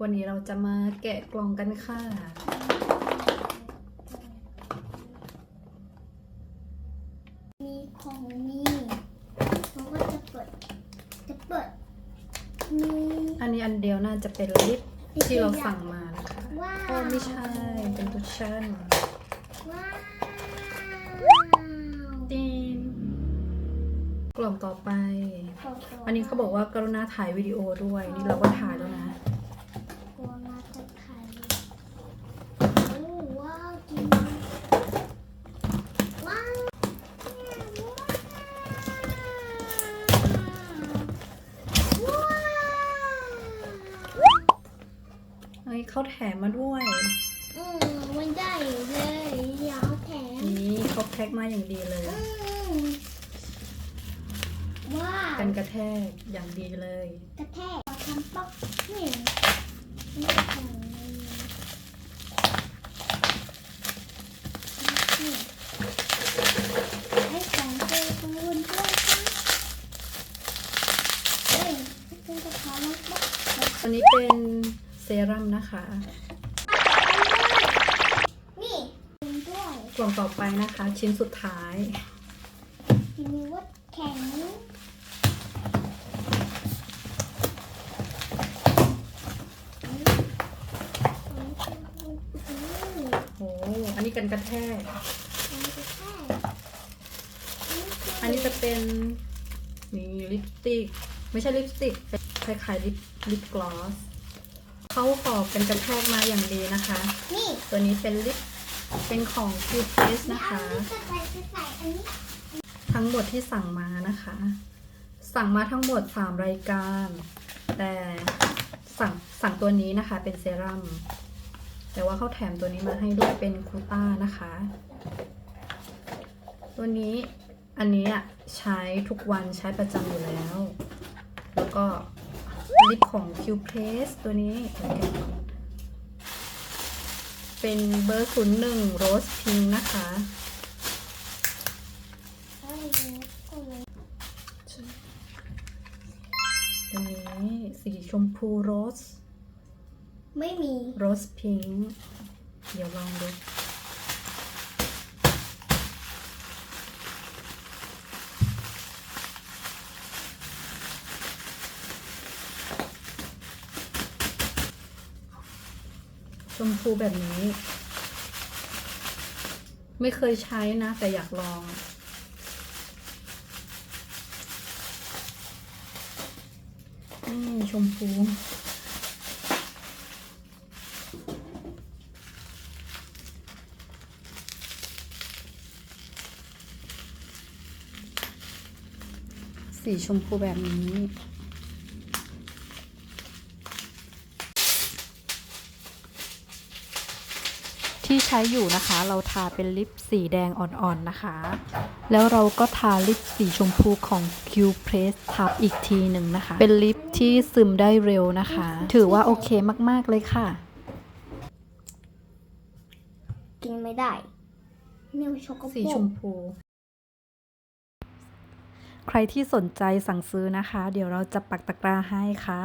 วันนี้เราจะมาแกะกล่องกันค่ะ มีของมีผมก็จะเปิด จะเปิด มีอันนี้อันเดียวน่าจะเป็นลิปที่เราสั่งมานะคะว้าวโอ้ไม่ใช่ เป็นคุชชั่นว้าวตีนกล่องต่อไป อันนี้เขาบอกว่ากรุณาถ่ายวิดีโอด้วย นี่เราก็ถ่ายแล้วนะ กลัวมาจะไข่โอ้ว้าวจริงว้าวว้าว เฮ้ยเขาแถมมาด้วย อืมมันได้เลยเดี๋ยวแถมนี่เขาแพ็คมาอย่างดีเลย อืมว้าวกันกระแทกอย่างดีเลย กระแทกทำป๊อกนี่นี่ของนี่นี่ให้ของเจอคุณด้วยค่ะเฮ้ยคุณจะขอมาป๊อกอันนี้เป็นเซ รั่มนะคะ นี่คุณด้วยกล่องต่อไปนะคะ ชิ้นสุดท้ายที่มีวัดแข็งโอ้อันนี้กันกระแทก อันนี้จะเป็นนี่ลิปสติก ไม่ใช่ลิปสติกเป็นคล้ายๆลิปลิปกลอส เขาขอบเป็นกระแทกมาอย่างดีนะคะ นี่ตัวนี้เป็นลิปเป็นของ Q Face นะคะอันนี้จะใส่จะใส่อันนี้ทั้งหมดที่สั่งมานะคะ สั่งมาทั้งหมด 3 รายการ แต่สั่งสั่งตัวนี้นะคะ เป็นเซรั่มแต่ว่าเขาแถมตัวนี้มาให้ด้วยเป็นคูต้านะคะ ตัวนี้อันนี้อะใช้ทุกวันใช้ประจำอยู่แล้ว แล้วก็ ลิปของ Q Place ตัวนี้เดี๋ยวแกะก่อนเป็นเบอร์ศูนย์หนึ่งโรสพิงนะคะเอ้ยโอ้ยตัวนี้สีชมพูโรส ไม่มี โรสพิงค์เดี๋ยวลองดู ชมพูแบบนี้ ไม่เคยใช้นะ แต่อยากลอง นี่ชมพูสีชมพูแบบนี้ ที่ใช้อยู่นะคะ เราทาเป็นลิปสีแดงอ่อนๆนะคะ แล้วเราก็ทาลิปสีชมพูของ Q Press ทับอีกทีหนึ่งนะคะ เป็นลิปที่ซึมได้เร็วนะคะ ถือว่าโอเคมากๆเลยค่ะ กินไม่ได้นี่มันช็อกโกแลตสีชมพู ใครที่สนใจสั่งซื้อนะคะ เดี๋ยวเราจะปักตะกร้าให้ค่ะ